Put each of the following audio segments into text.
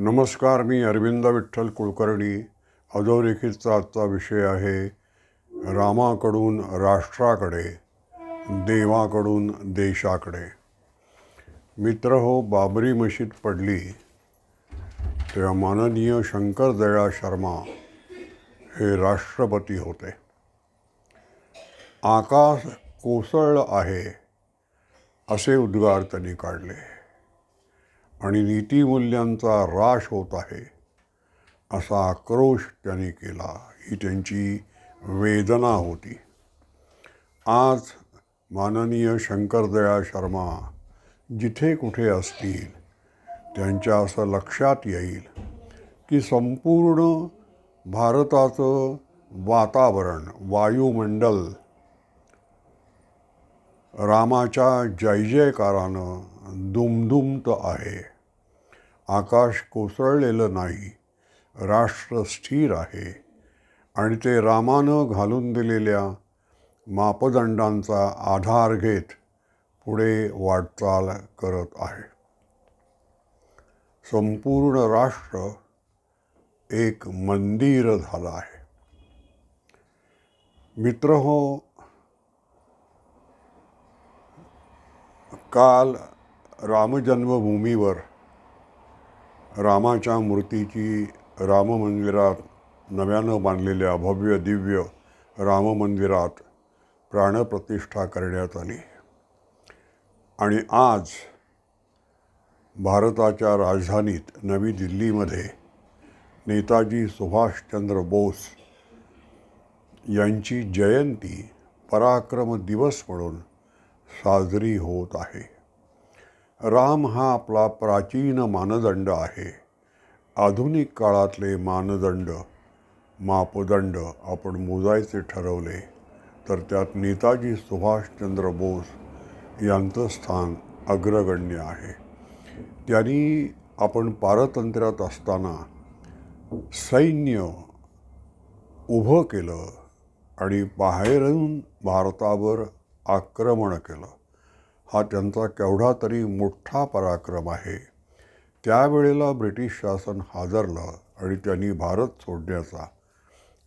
नमस्कार मी अरविंद विठ्ठल कुलकर्णी. अधोरेखितचा आजचा विषय आहे रामाकडून राष्ट्राकडे देवाकडून देशाकडे. मित्र हो बाबरी मशीद पडली. तेव्हा माननीय शंकर दयाळ शर्मा हे राष्ट्रपती होते. आकाश कोसळलं आहे असे उद्गार त्यांनी काढले. आणि नीतिमूल्यांचा राश होत आहे असा आक्रोश त्यांनी केला. ही त्यांची वेदना होती. आज माननीय शंकरदया शर्मा जिथे कुठे असतील त्यांच्या असं लक्षात येईल की संपूर्ण भारताचं वातावरण वायुमंडल रामाच्या जय जयकारानं दुमदुमत आहे. आकाश कोसळलेलं नाही. राष्ट्र स्थिर आहे. आणि ते रामानं घालून दिलेल्या मापदंडांचा आधार घेत पुढे वाटचाल करत आहे. संपूर्ण राष्ट्र एक मंदिर झालं आहे. मित्र हो काल रामजन्मभूमीवर रामाच्या मूर्तीची राममंदिरात नव्यानं बांधलेल्या भव्य दिव्य राममंदिरात प्राणप्रतिष्ठा करण्यात आली. आणि आज भारताच्या राजधानीत नवी दिल्लीमध्ये नेताजी सुभाषचंद्र बोस यांची जयंती पराक्रम दिवस म्हणून साजरी होत आहे. राम हा आपला प्राचीन मानदंड आहे. आधुनिक काळातले मानदंड मापदंड आपण मोजायचे ठरवले तर त्यात नेताजी सुभाषचंद्र बोस यांचं स्थान अग्रगण्य आहे. त्यांनी आपण पारतंत्र्यात असताना सैन्य उभं केलं आणि बाहेरून भारतावर आक्रमण केलं. हा त्यांचा केवढा तरी मोठा पराक्रम आहे. त्यावेळेला ब्रिटिश शासन हादरलं आणि त्यांनी भारत सोडण्याचा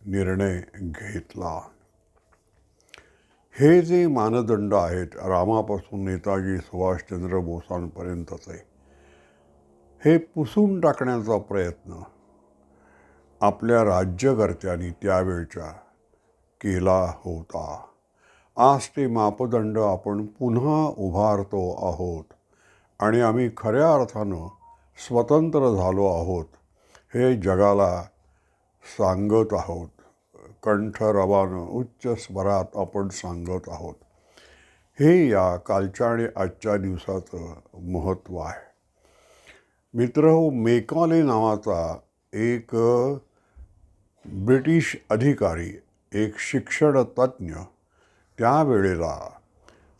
निर्णय घेतला. हे जे मानदंड आहेत रामापासून नेताजी सुभाषचंद्र बोसांपर्यंतचे हे पुसून टाकण्याचा प्रयत्न आपल्या राज्यकर्त्यांनी त्यावेळच्या केला होता. आज ते मापदंड आपण पुन्हा उभारतो आहोत. आणि आम्ही खऱ्या अर्थानं स्वतंत्र झालो आहोत हे जगाला सांगत आहोत. कंठरवानं उच्च स्वरात आपण सांगत आहोत. हे या कालच्या आणि आजच्या दिवसाचं महत्त्व आहे. मित्र हो मेकॉले नावाचा एक ब्रिटिश अधिकारी एक शिक्षणतज्ज्ञ त्यावेळेला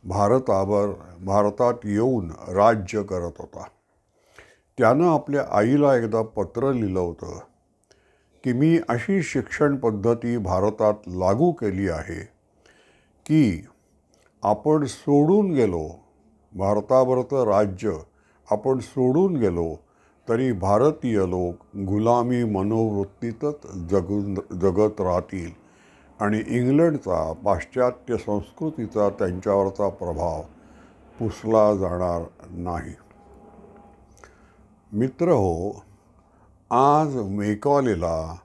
भारतावर भारतात येऊन राज्य करत होता. त्यानं आपल्या आईला एकदा पत्र लिहिलं होतं की मी अशी शिक्षण पद्धती भारतात लागू केली आहे की आपण सोडून गेलो भारतावरचं राज्य आपण सोडून गेलो तरी भारतीय लोक गुलामी मनोवृत्तीतच जगून जगत राहतील. आणि इंग्लंडचा पाश्चात्य संस्कृतीचा त्यांच्यावरचा प्रभाव पुसला जाणार नाही. मित्र हो आज मेकॉलेला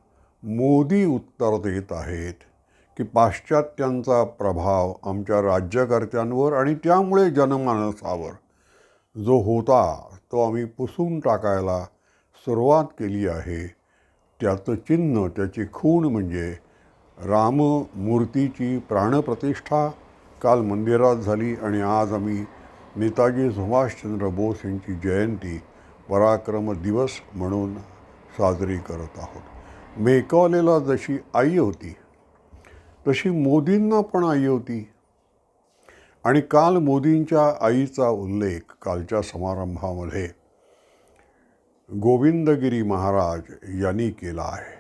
मोदी उत्तर देत आहेत की पाश्चात्यांचा प्रभाव आमच्या राज्यकर्त्यांवर आणि त्यामुळे जनमानसावर जो होता तो आम्ही पुसून टाकायला सुरुवात केली आहे. त्याचं चिन्ह त्याची खूण म्हणजे राममूर्तीची प्राणप्रतिष्ठा काल मंदिरात झाली आणि आज आम्ही नेताजी सुभाषचंद्र बोस यांची जयंती पराक्रम दिवस म्हणून साजरी करत आहोत. मेकॉलेला जशी आई होती तशी मोदींना पण आई होती. आणि काल मोदींच्या आईचा उल्लेख कालच्या समारंभामध्ये गोविंदगिरी महाराज यांनी केला आहे.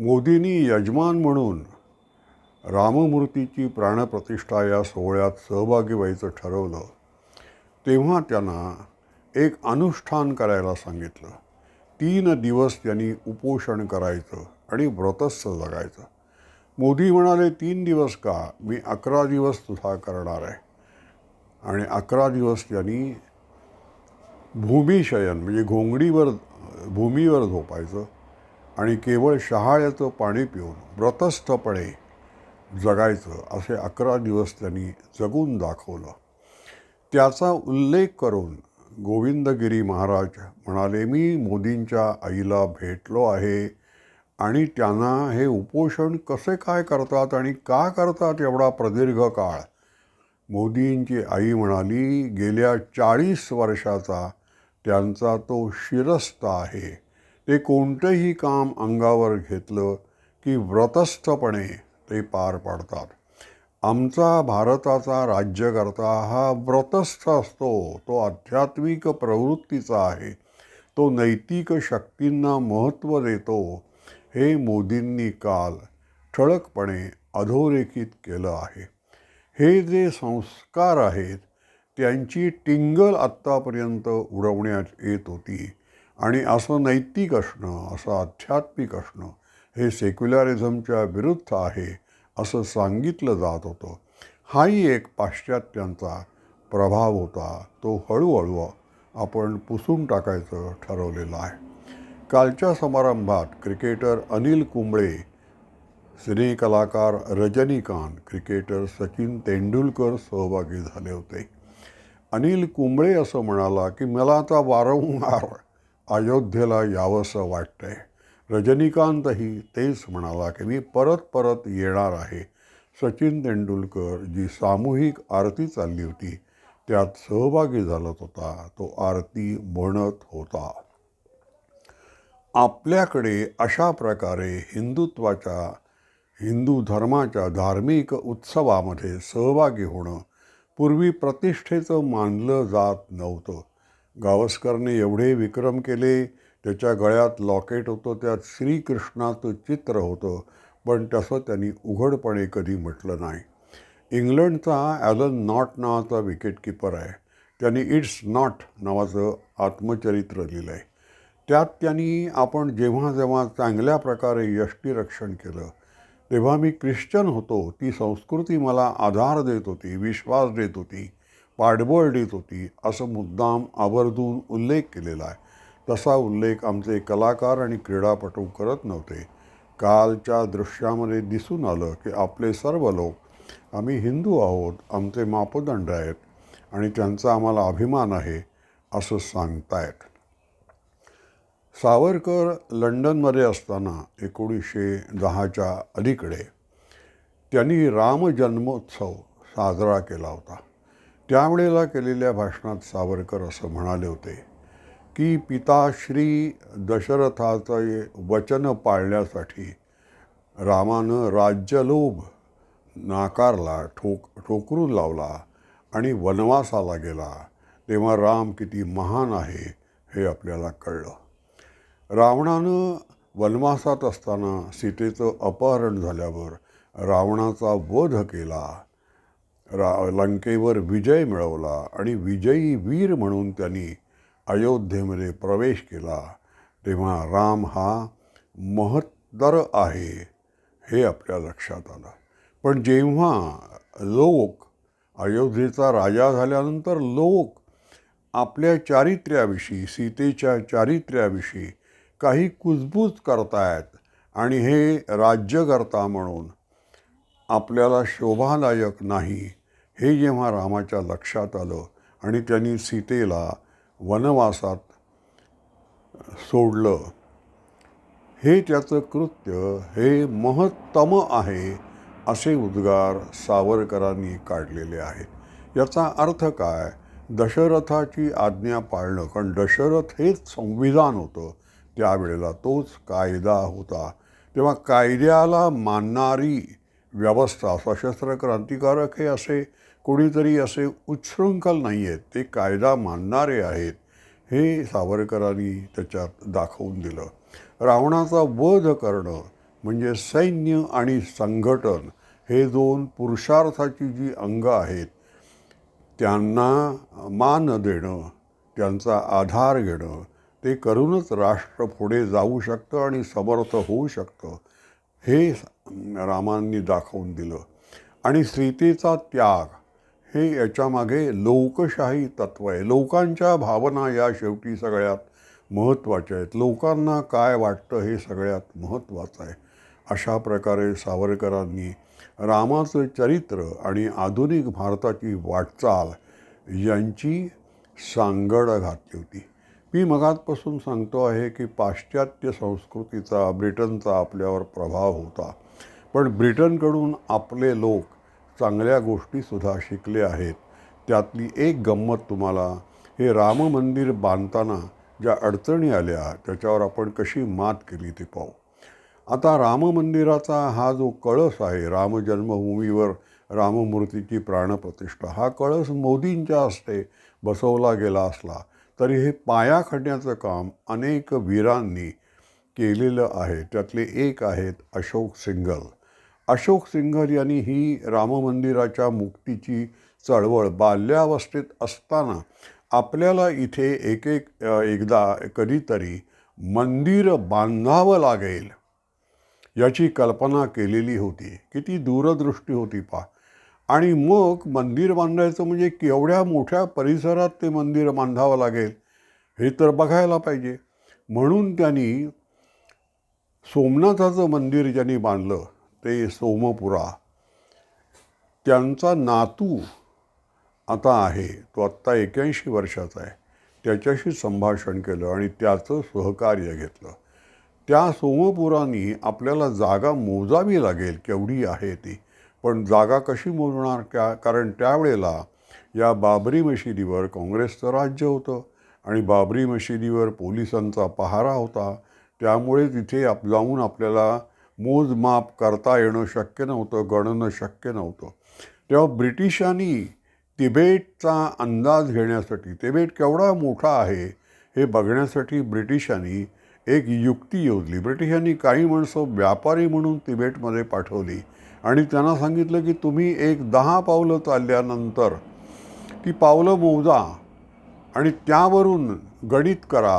मोदींनी यजमान म्हणून राममूर्तीची प्राणप्रतिष्ठा या सोहळ्यात सहभागी व्हायचं ठरवलं तेव्हा त्यांना एक अनुष्ठान करायला सांगितलं. तीन दिवस त्यांनी उपोषण करायचं आणि व्रतस्थ जगायचं. मोदी म्हणाले तीन दिवस का? मी अकरा दिवस तुझा करणार आहे. आणि अकरा दिवस त्यांनी भूमिशयन म्हणजे घोंगडीवर भूमीवर झोपायचं. आणि केवळ शहाळ्याचं पाणी पिऊन व्रतस्थपणे जगायचं असे अकरा दिवस त्यांनी जगून दाखवलं. त्याचा उल्लेख करून गोविंदगिरी महाराज म्हणाले मी मोदींच्या आईला भेटलो आहे आणि त्यांना हे उपोषण कसे काय करतात आणि का करतात एवढा प्रदीर्घ काळ? मोदींची आई म्हणाली गेल्या चाळीस वर्षाचा त्यांचा तो शिरस्त आहे. ते कोणतंही काम अंगावर घेतलं की व्रतस्थपणे ते पार पाडतात. आमचा भारताचा राज्यकर्ता हा व्रतस्थ असतो. तो आध्यात्मिक प्रवृत्तीचा आहे. तो नैतिक शक्तींना महत्त्व देतो. हे मोदींनी काल ठळकपणे अधोरेखित केलं आहे. हे जे संस्कार आहेत त्यांची टिंगल आत्तापर्यंत उडवण्यात येत होती. आणि असं नैतिक असणं असं आध्यात्मिक असणं हे सेक्युलरिझमच्या विरुद्ध आहे असं सांगितलं जात होतं. हाही एक पाश्चात्यांचा प्रभाव होता. तो हळूहळू आपण पुसून टाकायचं ठरवलेलं आहे. कालच्या समारंभात क्रिकेटर अनिल कुंबळे सिने कलाकार रजनीकांत क्रिकेटर सचिन तेंडुलकर सहभागी झाले होते. अनिल कुंबळे असं म्हणाला की मला आता वारंवार अयोध्येला यावंसं वाटतंय. रजनीकांतही तेच म्हणाला की मी परत परत येणार आहे. सचिन तेंडुलकर जी सामूहिक आरती चालली होती त्यात सहभागी झालत होता. तो आरती म्हणत होता आपल्याकडे अशा प्रकारे हिंदुत्वाच्या हिंदू धर्माच्या धार्मिक उत्सवामध्ये सहभागी होणं पूर्वी प्रतिष्ठेचं मानलं जात नव्हतं. गावस्करने एवढे विक्रम केले त्याच्या गळ्यात लॉकेट होतं त्यात श्रीकृष्णाचं चित्र होतं पण तसं त्यांनी उघडपणे कधी म्हटलं नाही. इंग्लंडचा ॲलन नॉट नावाचा विकेटकीपर आहे. त्यांनी इट्स नॉट नावाचं आत्मचरित्र लिहिलं आहे त्यात त्यांनी आपण जेव्हा जेव्हा चांगल्या प्रकारे यष्टीरक्षण केलं तेव्हा मी ख्रिश्चन होतो ती संस्कृती मला आधार देत होती विश्वास देत होती. पाठबळ देत होती असं मुद्दाम आवर्जून उल्लेख केलेला आहे. तसा उल्लेख आमचे कलाकार आणि क्रीडापटू करत नव्हते. कालच्या दृश्यामध्ये दिसून आलं की आपले सर्व लोक आम्ही हिंदू आहोत आमचे मापदंड आहेत आणि त्यांचा आम्हाला अभिमान आहे असं सांगतायत. सावरकर लंडनमध्ये असताना एकोणीसशे दहाच्या अलीकडे त्यांनी रामजन्मोत्सव साजरा केला होता. त्यावेळेला केलेल्या भाषणात सावरकर असं म्हणाले होते की पिताश्री दशरथाचं वचन पाळण्यासाठी रामानं राज्यलोभ नाकारला ठोक ठोकरून लावला आणि वनवासाला गेला. तेव्हा राम किती महान आहे हे आपल्याला कळलं. रावणानं वनवासात असताना सीतेचं अपहरण झाल्यावर रावणाचा वध केला. रा लंकेवर विजय मिळवला आणि विजयी वीर म्हणून त्यांनी अयोध्येमध्ये प्रवेश केला. तेव्हा राम हा महत्तर आहे हे आपल्या लक्षात आलं. पण जेव्हा लोक अयोध्येचा राजा झाल्यानंतर लोक आपल्या चारित्र्याविषयी सीतेच्या चारित्र्याविषयी काही कुजबूज करतायत आणि हे राज्यकर्ता म्हणून आपल्याला शोभादायक नाही हे जेव्हा रामाच्या लक्षात आलं आणि त्यांनी सीतेला वनवासात सोडलं हे त्याचं कृत्य हे महत्तम आहे असे उद्गार सावरकरांनी काढलेले आहेत. याचा अर्थ काय? दशरथाची आज्ञा पाळणं कारण दशरथ हेच संविधान होतं. त्यावेळेला तोच कायदा होता. तेव्हा कायद्याला मानणारी व्यवस्था सशस्त्र क्रांतिकारक हे असे कोणीतरी असे उच्छृंखल नाही आहेत. ते कायदा मानणारे आहेत हे सावरकरांनी त्याच्यात दाखवून दिलं. रावणाचा वध करणं म्हणजे सैन्य आणि संघटन हे दोन पुरुषार्थाची जी अंग आहेत त्यांना मान देणं त्यांचा आधार घेणं ते करूनच राष्ट्र पुढे जाऊ शकतं आणि समर्थ होऊ शकतं हे रामांनी दाखवून दिलं. आणि सीतेचा त्याग हे याच्यामागे लोकशाही तत्त्व आहे. लोकांच्या भावना या शेवटी सगळ्यात महत्त्वाच्या आहेत. लोकांना काय वाटतं हे सगळ्यात महत्त्वाचं आहे. अशा प्रकारे सावरकरांनी रामाचं चरित्र आणि आधुनिक भारताची वाटचाल यांची सांगड घातली होती. मी मगातपासून सांगतो आहे की पाश्चात्य संस्कृतीचा ब्रिटनचा आपल्यावर प्रभाव होता. पण ब्रिटनकडून आपले लोक चांगल्या गोष्टीसुद्धा शिकले आहेत. त्यातली एक गंमत तुम्हाला हे राम मंदिर बांधताना ज्या अडचणी आल्या त्याच्यावर आपण कशी मात केली ते पाहू. आता राम मंदिराचा हा जो कळस आहे राम जन्मभूमीवर राममूर्तीची प्राणप्रतिष्ठा हा कळस मोदींच्या हस्ते बसवला गेला असला तरी हे पाया खणण्याचं काम अनेक वीरांनी केलेलं आहे. त्यातले एक आहेत अशोक सिंगल अशोक सिंघल यांनी ही राम मंदिराच्या मुक्तीची चळवळ बाल्यावस्थेत असताना आपल्याला इथे एक एक एकदा कधीतरी मंदिर बांधावं लागेल याची कल्पना केलेली होती. किती दूरदृष्टी होती पा आणि मग मंदिर बांधायचं म्हणजे केवढ्या मोठ्या परिसरात ते मंदिर बांधावं लागेल हे तर बघायला पाहिजे. म्हणून त्यांनी सोमनाथाचं मंदिर ज्यांनी बांधलं ते सोमपुरा. त्यांचा नातू आता आहे तो आत्ता एक्याऐंशी वर्षाचा आहे. त्याच्याशी संभाषण केलं आणि त्याचं सहकार्य घेतलं. त्या सोमपुरांनी आपल्याला जागा मोजावी लागेल केवढी आहे ती. पण जागा कशी मोजणार का कारण त्यावेळेला या बाबरी मशिदीवर काँग्रेसचं राज्य होतं आणि बाबरी मशिदीवर पोलिसांचा पहारा होता. त्यामुळे तिथे आप जाऊन आपल्याला मोजमाप करता येणं शक्य नव्हतं गणणं शक्य नव्हतं. तेव्हा ब्रिटिशांनी तिबेटचा अंदाज घेण्यासाठी तिबेट केवढा मोठा आहे हे बघण्यासाठी ब्रिटिशांनी एक युक्ती योजली. ब्रिटिशांनी काही माणसं व्यापारी म्हणून तिबेटमध्ये पाठवली. आणि त्यांना सांगितलं की तुम्ही एक दहा पावलं चालल्यानंतर ती पावलं मोजा आणि त्यावरून गणित करा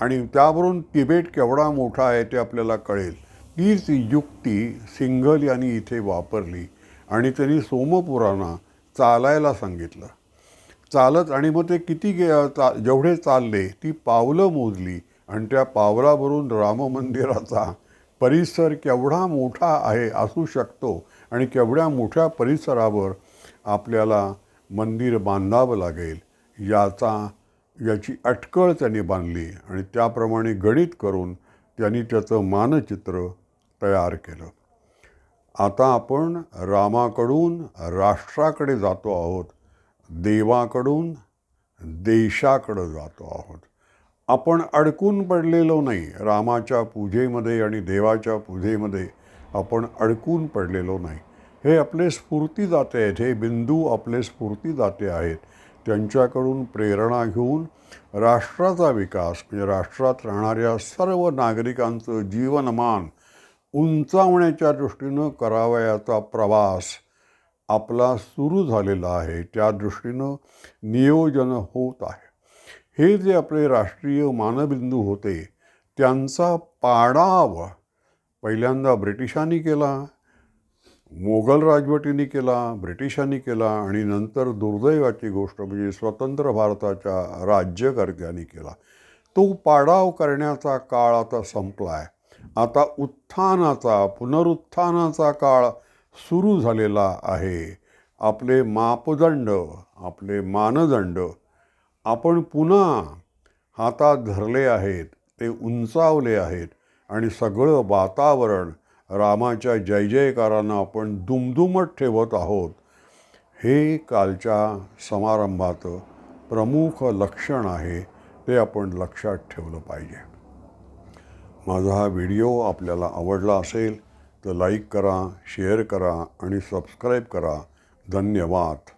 आणि त्यावरून तिबेट केवढा मोठा आहे ते आपल्याला कळेल. तीच युक्ती सिंघल यांनी इथे वापरली आणि त्यांनी सोमपुरांना चालायला सांगितलं. चालत आणि मग ते किती गे चा जेवढे चालले ती पावलं मोजली आणि त्या पावलावरून राम मंदिराचा परिसर केवढा मोठा आहे असू शकतो आणि केवढ्या मोठ्या परिसरावर आपल्याला मंदिर बांधावं लागेल याचा याची अटकळ त्यांनी बांधली आणि त्याप्रमाणे गणित करून त्यांनी त्याचं मानचित्र तयार केलं. आता आपण रामाकडून राष्ट्राकडे जातो आहोत देवाकडून देशाकडं जातो आहोत. आपण अडकून पडलेलो नाही. रामाच्या पूजेमध्ये आणि देवाच्या पूजेमध्ये आपण अडकून पडलेलो नाही. हे आपले स्फूर्तीदाते आहेत. हे बिंदू आपले स्फूर्तीदाते आहेत. त्यांच्याकडून प्रेरणा घेऊन राष्ट्राचा विकास म्हणजे राष्ट्रात राहणाऱ्या सर्व नागरिकांचं जीवनमान उंचावण्याच्या दृष्टीनं करावयाचा प्रवास आपला सुरू झालेला आहे. त्या दृष्टीनं नियोजन होत आहे. हे जे आपले राष्ट्रीय मानबिंदू होते त्यांचा पाडाव पहिल्यांदा ब्रिटिशांनी केला मोगल राजवटीने केला ब्रिटिशांनी केला आणि नंतर दुर्दैवाची गोष्ट म्हणजे स्वतंत्र भारताच्या राज्यकर्त्यांनी केला. तो पाडाव करण्याचा काळ आता संपला आहे आता उत्थानाचा पुनरुत्थानाचा काळ सुरू झालेला आहे. आपले मापदंड आपले मानदंड आपण पुन्हा हातात धरले आहेत ते उंचावले आहेत आणि सगळं वातावरण रामाच्या जय जयकारांना आपण दुमदुमत ठेवत आहोत. हे कालच्या समारंभाचं प्रमुख लक्षण आहे ते आपण लक्षात ठेवलं पाहिजे. माझा हा व्हिडिओ आपल्याला आवडला असेल तर लाईक करा शेअर करा आणि सबस्क्राईब करा. धन्यवाद.